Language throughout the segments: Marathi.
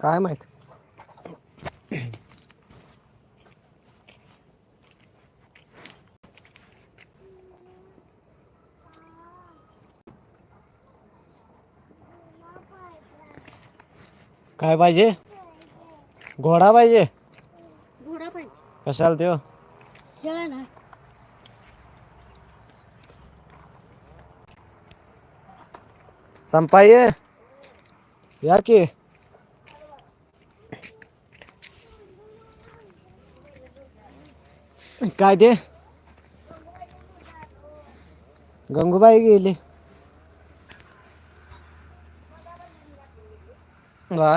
काय माहित? काय पाहिजे? घोडा पाहिजे? घोडा पाहिजे. कशाला खेळा ना. संपाई ये. या की. काय ते गंगूबाई गेली वा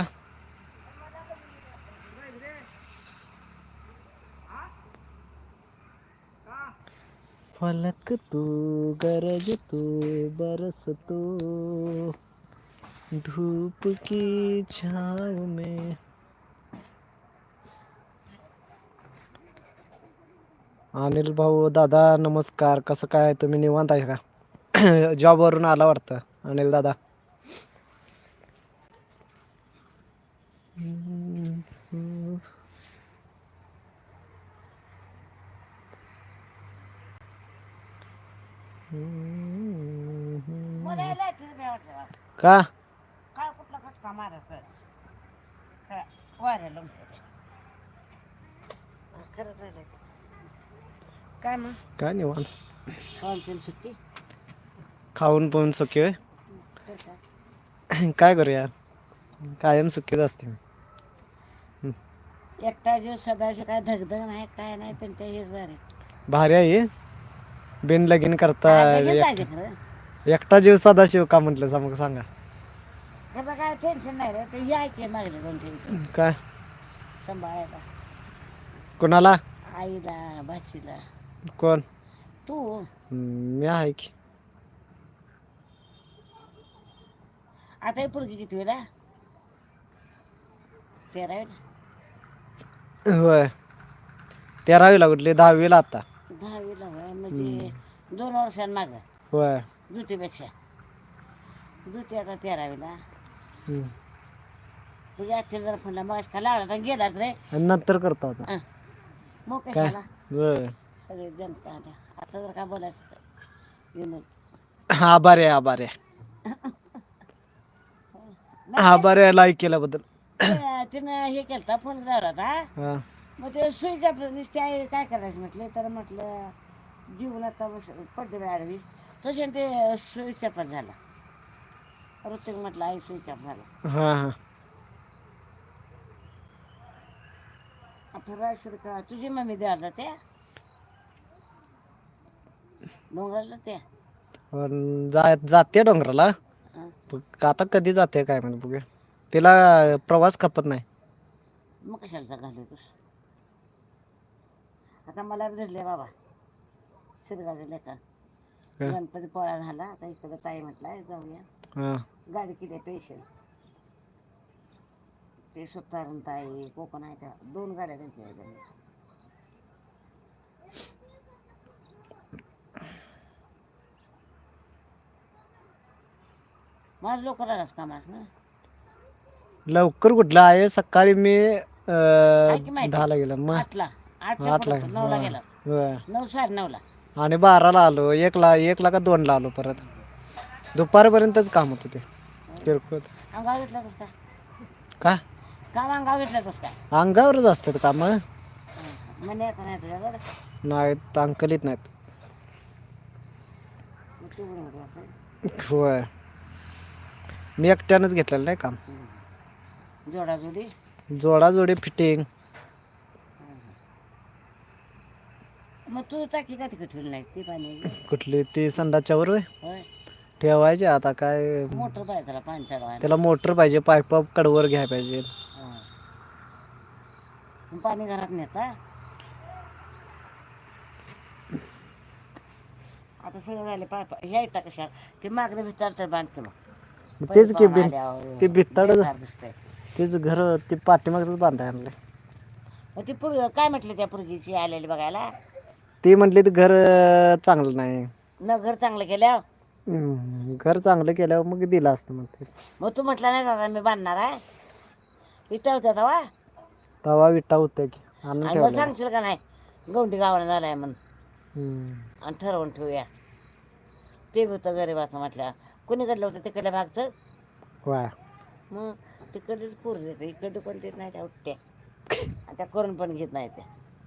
फलक तू, गरज तू, बरस तू, धूप की छाव में अनिल भाऊ दादा नमस्कार. कसं काय? तुम्ही निवांत आहे का? जॉबवरून आला वाटतं. अनिल दादा. का? काय मग? काय निवांत. खाऊन पिऊन सुट्टी? खाऊन पिऊन सुखी होय? तर काय? काय करूया कायम सुखीच असते मी. एकटा जीव सदाची काय धगधग नाही काय नाही पण ते हेच बरे भारी आहे बिन लगीन करता लगीन पाहिजे खरं. एकटा जीव सदाशिव का म्हटलं सांग सांगा. त्याचं काय टेन्शन नाही रे ते याय की मागले दोन टेन्शन काय? सांभाळायला. कोणाला? आईला भाचीला. कोण? तू? मी आहे की. आता ही पोरगी किती वेळा? तेरा वेळा होय. तेरावीला कुठली? दहावीला आता. दहावीला होय म्हणजे दोन वर्षांनी मागं होय. जुतीपेक्षा जुती आता तेरावीला. हम्म. तुझ्या आत्तीला जर म्हणला मग खाला तर गेलाच रे. आणि नंतर करतो आता. हं. मग काय? कशाला होय. सगळे जनता आल्या आता जर काय बोलायचं तर. येऊन आभार आहे आभार आहे आभार आहे लाईक केल्याबद्दल. तिनं हे केलं फोन लावला होता. मग ते सुईच्या नुसते आहे काय करायचं म्हटलं? तर म्हटलं जीवनात पडले आडवी. तसे ते सुईचापात झाला. प्रत्येक म्हटलं आई सुईचाप झाला. हा हा. का तुझी मम्मी द्यायला त्या? डोंगराला त्या जा जाते डोंगराला. आता कधी जाते काय म्हणजे बघूया. तिला प्रवास खपत नाही. मग कशाला घालतोस आता मला धरले बाबा. शिरगावच्या लेखा हं. गणपती पोळा झाला आता इकडं ताई म्हटलं जाऊया. हा. गाडी केली पेशल ते सुतारण ताई कोकण आहे त्या. दोन गाड्या त्यांच्या. माझं लोक आलास कामास ना? लवकर कुठलं आहे? सकाळी मी की माहिती? दहाला गेलो. मग आठला. आठच्या आठला. पुढं नऊला हा. गेलास. होय. नऊ साडे नऊला. आणि बाराला आलो. एकला एकला का दोनला आलो परत. दुपारपर्यंतच काम होतं ते. किरकोळ. घेतला कस का? काम अंगावर घेतलं कस काय अंगावरच असतात काम. म्हणे नाही तुझ्याकडे नाहीत अंकलीत नाहीत. मग तू बरं होतं असं. होय. मी एकट्यानंच घेतलेलं नाही काम जोडाजोडी? जोडाजोडी फिटिंग. मग तू टाकी का तिकडे ठेवली नाही ती पाणी? कुठली? ती संडाच्या वर होय? होय. ठेवायचे आता काय? मोटर पाहिजे त्याला पाणी चढवायला. त्याला मोटर पाहिजे पाईप कडवर घ्यायला पाहिजे. हा. पाणी घरात नेता? आता सगळं झाले पाय ह्या कशा ते मागणे तर बांधते मग मग तेच की पाहुणे बिन आल्यावर ते भित्ताड दिसतंय. तेच घर ते पाठीमागच बांधाय आणलंय. मग ती पूर्वी काय म्हटली त्या पूर्वीची आलेली बघायला? ती म्हटली ते घर अं, चांगलं नाही. न घर चांगलं केल्या हम्म, घर चांगलं केल्यावर मग दिलं असतं मग ते. मग तू म्हटला नाही दादा मी बांधणार आहे. इटा होत्या तवा? तवा विटा होत्या की आणून आणि मग ठेवल्या. सांगशील का नाही? गौंडी गावाला झालाय म्हणून. हम्म. आणि ठरवून ठेवूया. ते होतं गरीबाचं म्हटलं कुणीकडलं होतं तिकडल्या भागचं वा. मग तिकडलीच पूर्ण देते इकडे कोण देत नाही त्या उठत्या. आणि त्या करून पण घेत नाही त्या.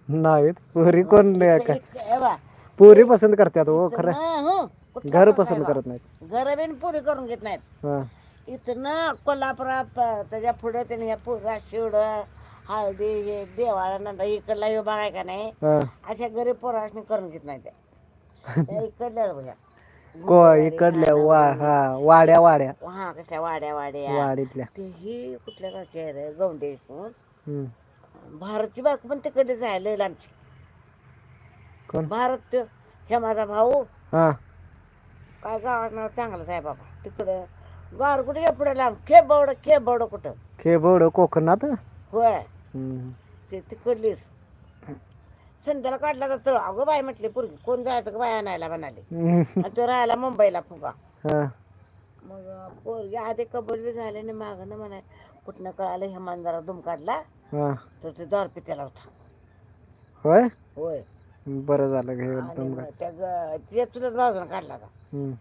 नाहीत पोरी कोण नाही का? इतकं- ए बा, पोरी पसंत करतात हो खरं. हं, हं. कुठला घर पसंत करत नाहीत. बा? घरं बिन पुरी करून घेत नाहीत. हा. इथं ना कोल्हापुरात प- त्याच्या पुढे त्याने या पुरा शिवडं हळदी हे देवाळा नंतर इकडला हे बघाय का नाही? हा. अशा गरीब पोरासनी करून घेत नाही त्या. त्या इकडल्या बघा. वा हा वाड्या वाड्या. हा कसल्या वाड्या वाड्या. वाडीतल्या. ते ही कुठल्या गावची आहे रे गौंडेसून हम्म. भारतची बायको पण तिकडे जायला लांबची. कोण? भारत हे माझा भाऊ. हा. काय गावात नाव चांगलंच आहे बाबा. तिकडं गार कुठे या पुढे लांब. खेप बावडं खेप बावडं कुठं? खेबड कोकणात? होय. हम्म. ते तिकडलीच. संध्याला काढला जातो अगं बाय म्हटले पूर्वी कोण जायचं का बाय आणायला? म्हणाले. आणि तो राहायला मुंबईला फुगा. हा. मग पोरगी आधी कबूल बी झाले आणि मागं ना म्हणाय कुठनं कळालं हेमान जरा दुम काढला? हा. तर ते दार पित्याला होता. होय? होय. बरं झालं घे आणि एकदम मग त्या ग- चुलत बाजून काढला होता.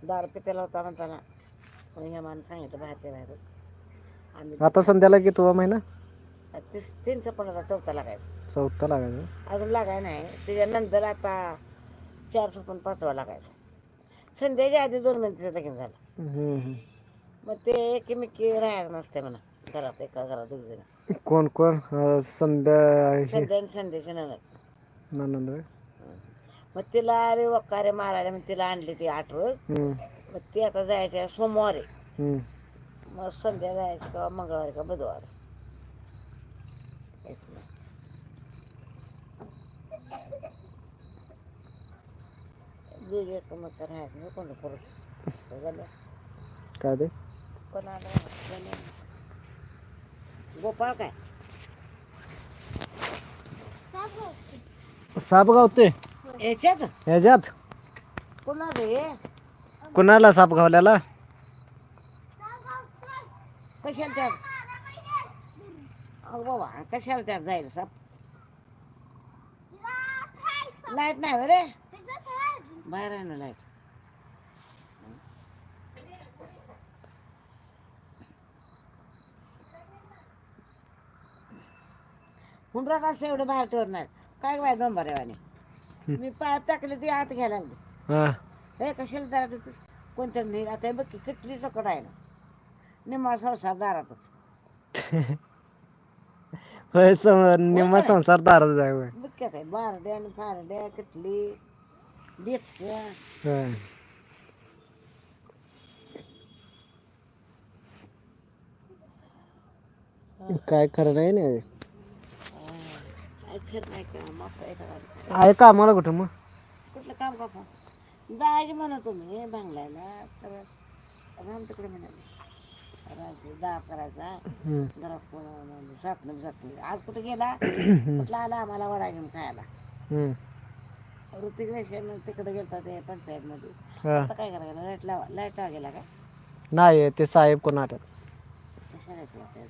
दार पित्याला होता म्हणताना. मग हेमान सांगितलं बाहेरच्या बाहेरच आम्ही आता संध्याला कितवा महिना? तीस तीनशे पंधरा चौथा लागायचा. चौथा लागायचा. अजून लागाय नाही. त्याच्यानंतर आता चारशे पण पाचवा लागायचा. संध्याच्या आधी दोन मिनिटाचं लगीन झालं. हम्म, हम्म. मग ते एकमेकी राहायला नसते म्हणा. घरात एका घरात दोघ जण. कोण कोण? अं, संध्या हे. संध्या आणि संध्याची ननद ननंद होय? मग तिला अरे वकारे मारायला मग तिला आणली ती आठ रोज. मग ती आता जायचं सोमवारी. मग संध्या जायचं का मंगळवारी का बुधवारी इथनं. दोघे एकमत राहायचं नाही कोणी परत झालं काय ते? कोणाला. गोपाळ काय? साप गावते याच्यात. ह्याच्यात कोणाचं हे? कुणाला साप गावल्याला? कशाला त्यात अहो बाबा कशाला त्यात जाईल साप? लाइट नाही हो रे. बाहेर आहे ना लाइट हुंडरा असं एवढं बाहेर ठेवणार काय बाहेर डोंबर आहे मी पायात टाकले ते आत घ्यायला लागले. हा. हे कशाला दारात? कोणतरी नाही आता हे बघ की किटली सकट आहे ना. निम्मा संसार दारातच. होय निम्मा संसार दारात जाय बुक्यात आहे बारड्या आणि फारड्या किटली. डेचक्या होय. काय खरं नाही नाही आहे का आम्हाला कुठं मग? कुठलं काम का जायचं म्हणत तुम्ही बांगलायला. तर राम तिकडे म्हणाले राहायचं दहा करायचा. जरा जात आज कुठे गेला? कुठला आला आम्हाला वडा घेऊन खायला. ऋतिक रेशन तिकडे गेलता ते पंचायतमध्ये. हा. आता काय करायला लाइट लावा लाइट लावा गेला का? नाही ते साहेब कोण आल्यात कशा लाइट लावता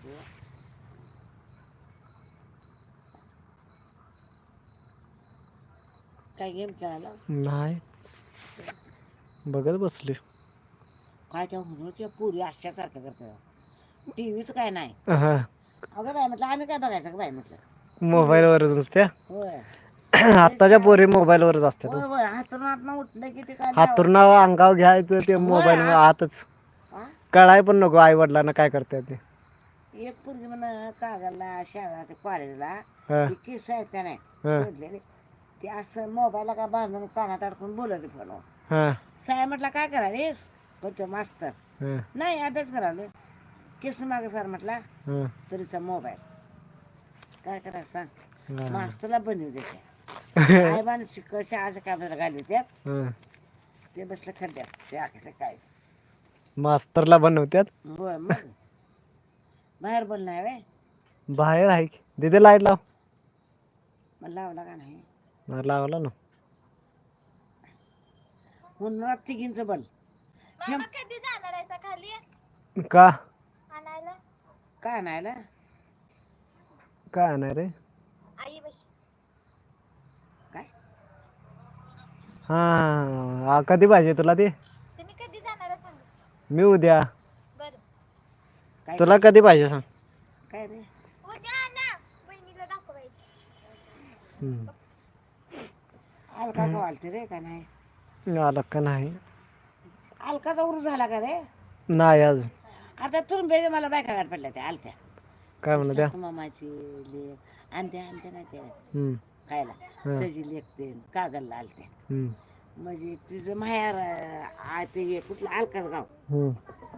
काय गेम खेळायला? नाही. बघत बसले काय त्या त्या पुरी अशासारखं करतात टी व्हीच काय नाही. हा. अगं बाय म्हटलं आम्ही काय बघायचं का बाय म्हटलं? मोबाईलवरच नुसत्या? होय. आत्ताच्या पोरी मोबाईलवरच असतात. होय हातून हातनं उठलं की ते काय हातून अंगावर घ्यायचं ते मोबाईल आतच. हा? कळाय पण नको आई वडिलांना काय करतात ते. एक पूर्वी म्हणा कागदला शाळा ते कॉलेजला हा, ते केस आहेत का नाही हा, ते असं मोबाईलला का बांधून कानात अडकून बोलत हा, साहेब म्हटलं काय करायलीस? तो मास्तर हा, नाही अभ्यास करायला केस मागे सर म्हटला हा, तरीचा मोबाईल. काय करायचं सांग? हा, मास्तरला बनवू देते आई बाण शिक शाळाच्या कामाला घालू त्यात हा. ते बसलं खड्ड्यात ते आखेचं काय? मास्तरला बनवत्यात? होय मग. बाहेर बोल नाही वे बाहेर आहे की. दिदे लाइट लाव. मग लावला का नाही? हा, लावला ना. उन्हाळ्यात तिघींचं बल. कधी जाणार आहे खाली? का? आणायला? काय आणायला? काय नाही रे? आई बस हा कधी पाहिजे तुला ते? तुम्ही कधी जाणार आहे सांगा. मी उद्या. बरं. काय तुला कधी पाहिजे सांग. काय रे उद्या ना बहिणीला दाखवायची. हम्म. अलका का वालते रे का नाही? आलं का नाही. अलकाचा उरू झाला का रे? नाही अजून. आता तुरून बेजे मला बायका गाठ पडल्या त्या आलत्या. काय म्हणू द्या? मामाची लेख आणते आणते नाही ते हम्म, खायला. हं. त्याची लेखते कागलला आलते हम्म, म्हणजे तिचं माहेर ते हे कुठलं अलकाच गाव. हम्म.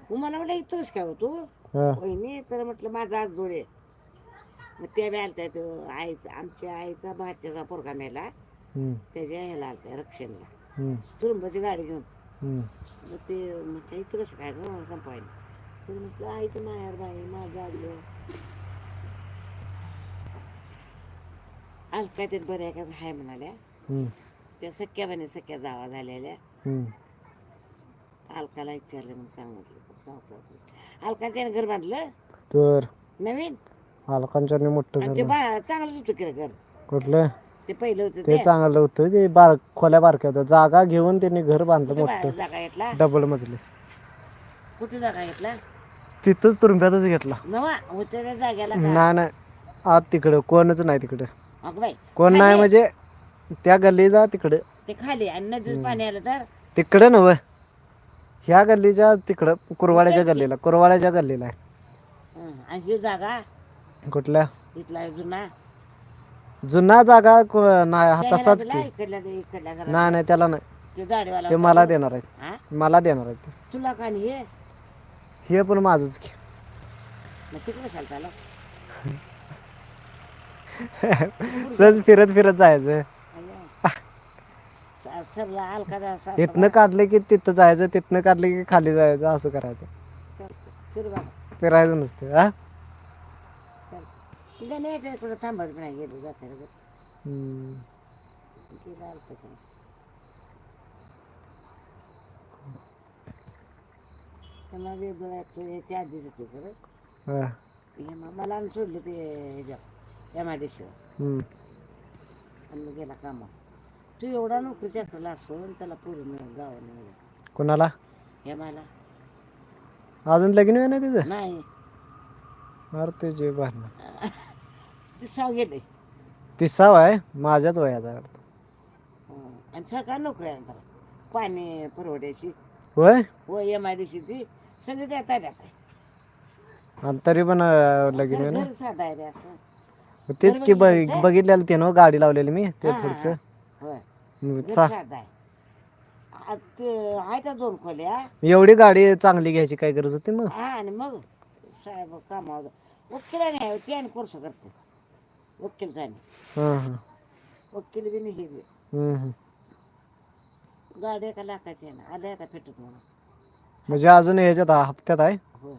मग मला म्हटलं इथंच काय हो तू? हा, वहिनी तर म्हटलं माझा आज जोडे. मग त्या बी आलत्या तो आईचा आमच्या आईचा भाच्याचा पोरगा मेला. हम्म, त्याच्या ह्याला आलत्या रक्षणला. हम्म, तुरुंबाची गाडी घेऊन. हम्म. मग ते म्हटलं इथं कसं काय गं? संपायला तर म्हटलं आईचं माहेर बाई माझं आलं आज काय ते बऱ्या का हाय म्हणाल्या. त्या सख्या बने सख्या जावा झालेल्या. अलकाला विचारलं म्हणून सांग म्हटलं सांग सांग अलका त्याने घर बांधलं? तर? नवीन? अलकांच्या मोठं ते बा चांगलंच होतं की रे घर. कुठलं? ते पहिलं होतं ते ते. चांगलं होतं. ते बार खोल्या बारक्या होत्या. जागा घेऊन त्यांनी घर बांधलं कुठे बा- मोठं. जागा घेतला? डबल मजले. कुठे जागा घेतला? तिथंच तुरुंब्यातच घेतला. नवा? होत्या त्या जाग्याला का? नाही नाही. आत तिकडं. कोणच नाही तिकडं. अगं बाई कोण नाही? म्हणजे त्या गल्लीचा तिकडं. ते खाली आणि नदीत पाणी आलं तर? तिकडं नव ह्या गल्लीच्या तिकडं कुरवाड्याच्या गल्लीला कुरवाड्याच्या गल्लीला आहे. हं, आणि ही जागा? कुठल्या? इथला जुना? जुना जागा को- नाही हा त्या तसाच की. दिला, इकडल्या ते- इकडल्या घरात. नाही नाही त्याला नाही. ते दाढीवाला ते होता मला. देणार आहेत. हा? मला देणार आहेत ते. तुला का नाही हे? हे पण माझंच की. मग तिकडे चालता आला सहज फिरत फिरत जायचं. सरला अलका असा इथनं काढलं की तिथं जायचं तिथनं काढलं की खाली जायचं असं करायचं. फिर बाबा फिरायचं नसतं हा? नाही कुठं थांबत पण नाही गेली जाते हम्म. तिला आलतं का त्यांना वेगळं तो याच्या आधीच होते खरं. हा. हे मला आणि सोडलं ते ह्याच्या एम आय डी. आणि गेला कामा तू एवढा नोकरी चाकरीला असून त्याला पोरी मिळून गावाने मिळून कोणाला? हे मला अजून लग्न आहे ना तिचं? नाही. अरे ते जे भांडण ते साव गेले. तिसावा आहे? माझ्याच वयाचा वाटतं. हं. आणि सरकार नोकरी आहे त्याला पाणी पुरवठ्याची होय? व एम आय डी सी ती. सगळी त्या ताब्यात आहे. आणि तरी पण अं, लगीन घर साधा आहे रे असं. तेच की बघ- बघितलेलं ते ना गाडी लावलेली मी ते हा, हा, पुढचं. होय. चा- आहे. आ, ते आहे त्या दोन खोल्या. एवढी गाडी चांगली घ्यायची काय गरज होती मग? हा आणि मग साहेब कामावर वकिलाने आहे आणि कोर्स करते. वकील जाणे हां हां. वकील बी नाही हे बी. गाडी एका लाखाची आहे ना आल्या का पेटत म्हणून. म्हणजे अजून ह्याच्यात हा- हप्त्यात आहे? होय.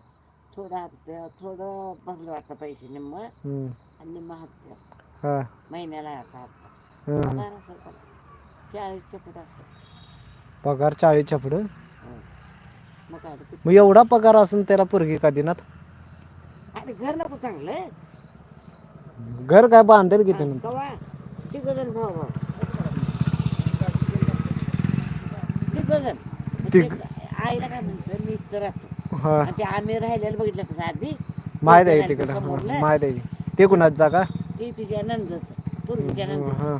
थोडं हप्त्या थोडं भरलं वाटतं पैसे निम्म. हम्म. आणि हा. महिन्याला आता हं, हं. पगार असेल चाळीसच्या पुढं असेल. पगार चाळीसच्या पुढं होय. मग काय ते मग एवढा पगार असून त्याला पोरगी का दिनात अरे घर नको चांगलं. घर काय बांधेल की त्यानं? कवा? तिघजण भाऊ भाऊ. तिघजण. तिघ- आईला काय म्हणतं मी इथं राहतो. हा. आणि ते आम्ही राहिलेलं बघितलं कसं आधी. माहीत आहे तिकडं. हा, माहीत आहे. ते कुणाच जागा? ती तिच्या नंदच पूर्वीच्या हा.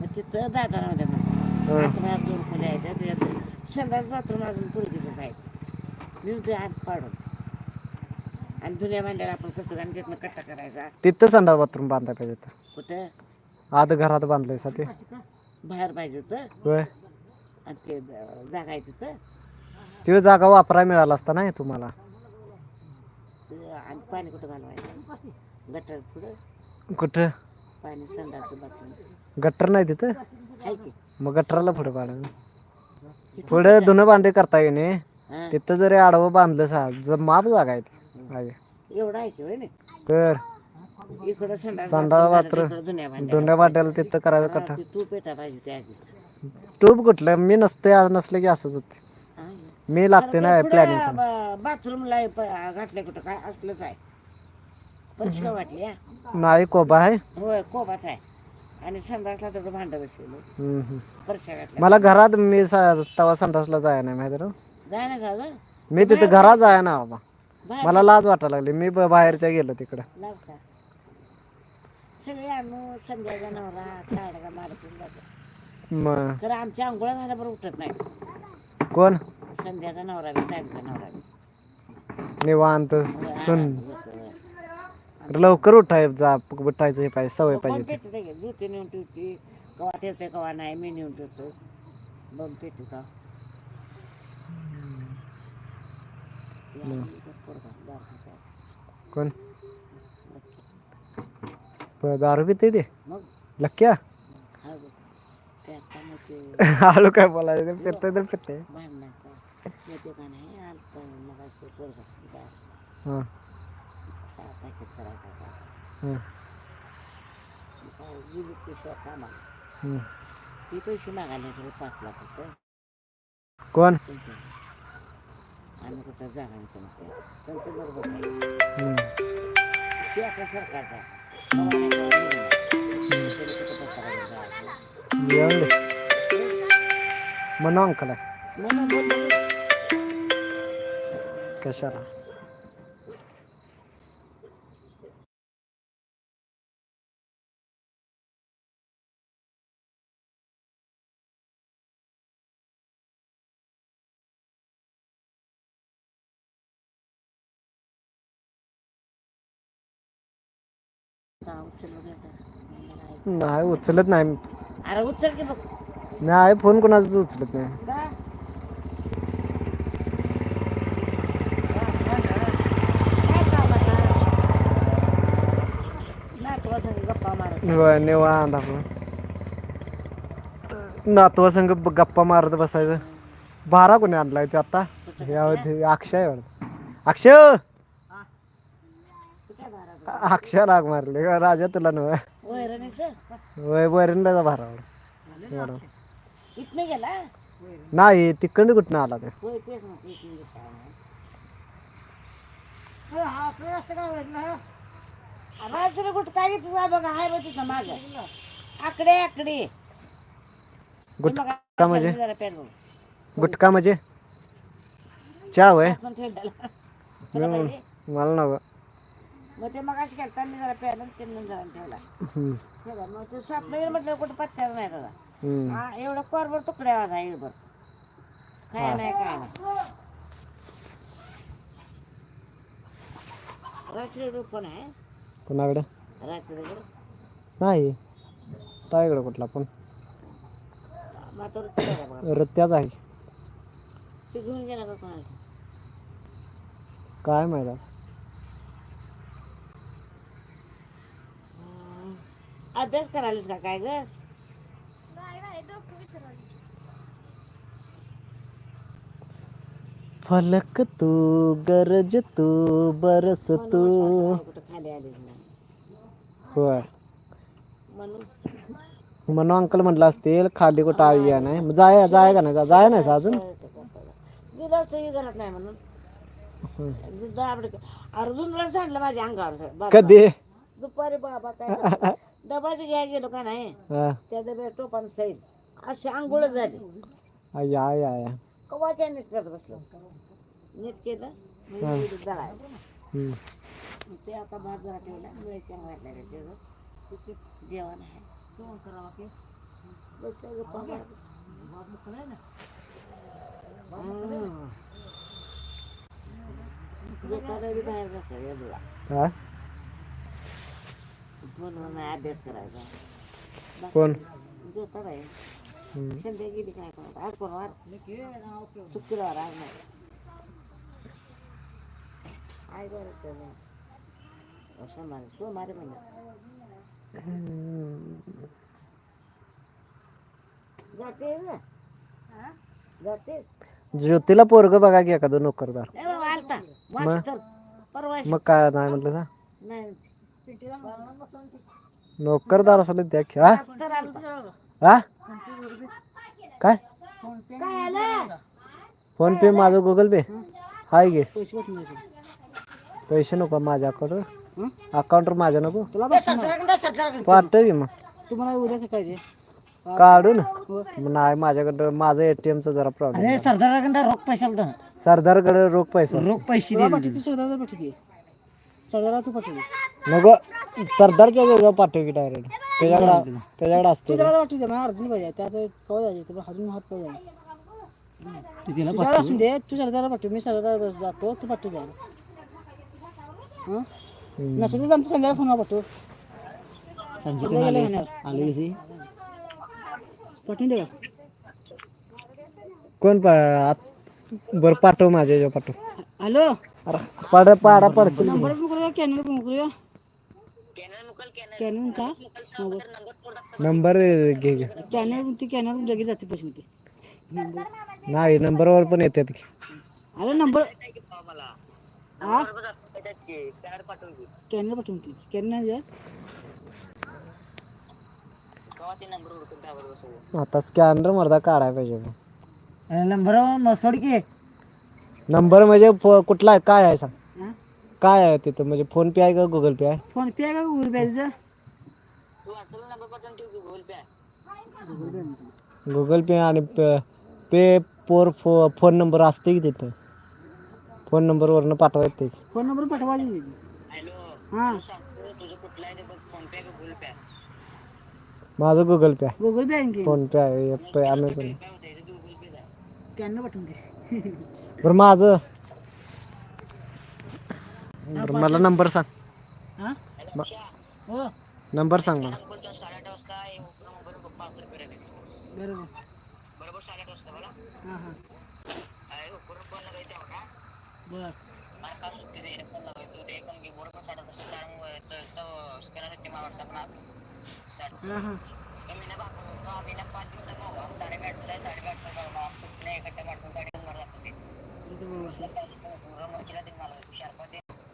मग तिथं दादा नव्हत्या म्हणून. आत बाहेर दोन खोल्या आहेत. त्याच्यात संडास बाथरूम अजून पूर्वीचंच आहे. मी ते आत पाडून. आणि भांड्याला आपण करतो आणि तिथनं कट्टा करायचा. तिथं संडा बाथरूम बांधाय पाहिजे होतं. कुठं? आत घरात बांधलंय सा ते बाहेर पाहिजे होतं. होय. आणि ते जागा आहे तिथं. ते जागा वापरायला मिळाला असता नाही तुम्हाला? ते आणि पाणी कुठं घालवायचं? गटर पुढं. कुठं? पाणी संडासचं बाथरूम. गट्टर नाही तिथं? आहे की. मग गटराला पुढं पाडायचं पुढे धुणं भांडे करता येणे हां. तिथं जरी आडवं बांधलं सा जर माप जागा आहे ती. आहे. एवढं आहे की होय ना तर इकडं संडास संडास बाथरूम बाथरूम. भांड्याला. धुण्या भांड्याला तिथं करायचं कट्टा ते पेटा पाहिजे त्या आधी. कुठलं? मी नसते आज नसले की असंच होते मी लागते ना प्लॅनिंग बाथरूमला घातलं कुठं? काय असलंच आहे. वाटली हा? नाही कोबा आहे. होय कोबाच आहे. आणि संडासला भांडं हम्म, हम्म. मला घरात मी सा- तवा संडासला जाय नाही माहिती ना? जाय ना झालं मी तिथे घरात जाय ना बाबा. बाहेर मला लाज वाटायला लागली. मी ब- बाहेरच्या गेलो तिकडं. लाज का? सगळे आम्ही संध्याचा नवरा काढा मारतून जातो. मग? खरं आमच्या आंघोळा झाल्या बरं उठत नाही. कोण? संध्याचा नवरा बी नवरा बी. निवांत सुन होतं. लवकर उठाय जा उठायचं हे पाहिजे सवय पाहिजे नेऊन ठेवते. कवा ठेवते कवा नाही मी नेऊन ठेवतो. पेटू का. कोण? प- दारू पिते ते? मग. लक्क्या? आळू काय बोलायचं? ते पिते तर पिते भांडणाचा. येते का नाही? आलतं मग आज ते पोरगा दार. हां. पॅकेट करायचा का हां काय गेली पैसे कामाला हम्म. ते पैसे मागायला तरी पाच लाख रुपये कोण त्यांचे आम्ही कुठं जागा नाही त्यांचं त्यांचं बरोबर आहे हम्म. ते आपल्या सरकारचा आहे. कवा नाही कवा मिळणार. तरी कुठं पैसा लागेल जायचं. येऊन नाही उचलत नाही. अरे उचल की बघ नाही फोन कोणाचाच उचलत नाही. का? काय कामाला? नातवासंग गप्पा मारत होय निवांत आपलं नातवा संग ब- गप्पा मारत बसायचं. बारा कोणी आणलाय ते आता? या ते अक्षय आहे वाटतं. अक्षय! कुठे अक्षय लाग मारले. राजा तुला नव्हे. वय बरेंडाचा भारा एवढा. इथनं गेला? नाही तिकडं कुठनं आला ते? होय तेच मग एक मिनिट राजूला कुठं काय घेतलं बघा हाय बघ तिथं माग. आकडे आकडे. गुटखा म्हणजे? जरा गुटखा म्हणजे? चहा वय मला नव मग ते मग असं केलं मी जरा प्यायला त्यांना जरा ठेवला. ठेवला मग ते सापलं गेलं म्हटलं कुठं पत्त्याला नाही दादा हा एवढं कोरभर तुकड्या वाजा एवढं काय नाही काय नाही. रात्री कोण आहे? कोणाकडे? रात्री नाही. ताईकडे कुठला पण. रत्याच आहे ते घेऊन गेला का कोणाला? काय माहीत आता. हं. अभ्यास करायलास का काय ग? फलक तू गरज तू बरस तू. कुठं खाली होय. म्हणून. म्हणून अंकल म्हटलं असतील खाली कुठं आई या नाही. मग जाय जाय का नाही? जाय नाही अजून? दिलं असतं ही घरात नाही म्हणून. दाबड अर्जुन रस सांडलं माझ्या अंगावर. कधी? दुपारी बाबा काय. डबाचं घ्या गेलो का नाही हा. त्या डब्या टोपान सहित अशी आंघोळ झाली. आय आय कवाच्या नीट करत बसलो. नीट केलं म्हणजे हम्म. ते आता भात जरा ठेवला शेंग वाटल्या त्याच्यावर जेवण आहे. जेवण करावं की बसलं गप्पा मारत. हम्म. झोपायला बी बाहेर बसला या बुवा. हा? नाही अभ्यास करायचा. कोण? झोपा बाई. संध्या गेली काय करत आज कोणवार? शुक्रवार आज नाही. आई बरं सोमवारी सोमवारी म्हणा जाते ना. जाते. ज्योतीला पोरग बघा की एखादं नोकरदार. आलता. मग काय नाही म्हटलं सा? नाही. नोकरदार असलं द्या की हा? हा? काय? फोन पे माझं गुगल पे? हाय गे पैसे? पैसे नको माझ्याकडं अकाउंटवर. माझ्या नको. तुला पाठव की मग. तुम्हाला उद्याचं काय ते काढू ना. मग नाही माझ्याकडं माझं एटीएमचा जरा प्रॉब्लेम अरे सरदाराकडे रोख दे. सरदारकडे रोख पैसा. रोख पैसे दे पाठव तू पाठवते नको सरदारच्या जागा पाठव की डायरेक्ट त्याच्याकडे त्याच्याकडे असते तू त्याला पाठवते मला अर्जंट पाहिजे त्यात कवा जायचं तुला अजून हात पाहिजे. तू तिला तुझ्याला असून दे तू सरदारला पाठव मी सरदार जातो तू पाठव द्यायला हां? नसेल तर आमच्या संध्याकाळी फोनवर पाठव. येणार. आले पाठवून दे का? कोण पा आत- बरं पाठव माझ्या पाठव. हॅलो? अरे पाडा पाडा पडशील करूया कॅनल पण करूया कॅनलचा नंबर घे घे. कॅनल ती कॅनल लगेच जाते पैसे नंबर नाही नंबरवर पण येतात की. अरे नंबर कॅनल पाठवून ती कॅनल. आता स्कॅनर मर्दा काढायला पाहिजे. नंबर मसोड की. नंबर म्हणजे कुठला आहे काय आहे सांग? काय आहे तिथं? म्हणजे फोन पे आहे का गुगल पे आहे? फोन पे आहे का गुगल पे गुगल पे आणि पे पे पोर फो फोन नंबर असते की तिथं? फोन नंबरवरनं पाठवायचं ते. फोन नंबर पाठवा हां. माझं गुगल पे आहे. गुगल पे आहे फोन पे आहे दे. बरं माझं बरं मला नंबर सांग हां हो नंबर सांग मला बरोबर हां हां बर हां हां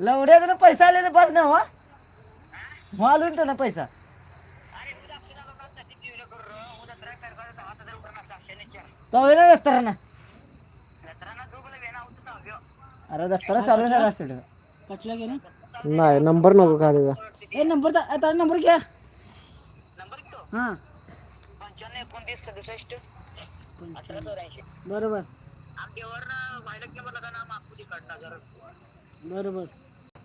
लवड्याचा ना पैसा आले ना हो. हो, पाच ना वा माल होईल ना पैसा तो अरे दत्तरा चालू झाला असेल पटलं की नाही नंबर नको का त्याचा? ए नंबर आता नंबर घ्या. हां. पंच्याण्णव एकोणतीस बरोबर. बरोबर.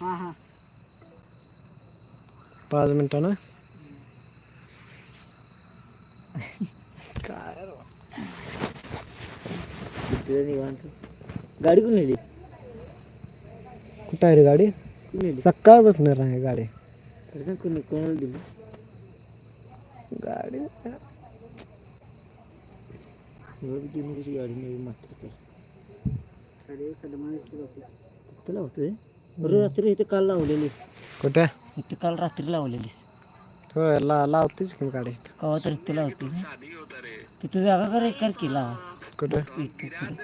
हां हां. पाच मिनिटानं गाडी कोण नेली? कुठं आहे रे गाडी? सकाळ बसणार आहे गाडी. कोणी कोणाला दिली? गाडी गाडी नेली मात्र अरे होतोय बरं रात्री इथे काल लावलेली. कुठे? इथे काल रात्री लावलेलीस. होय ला लावतेच की गाडी कवा तर इथे लावते तिथं जागा कर कर की लावा. कुठे? इथे पुढे.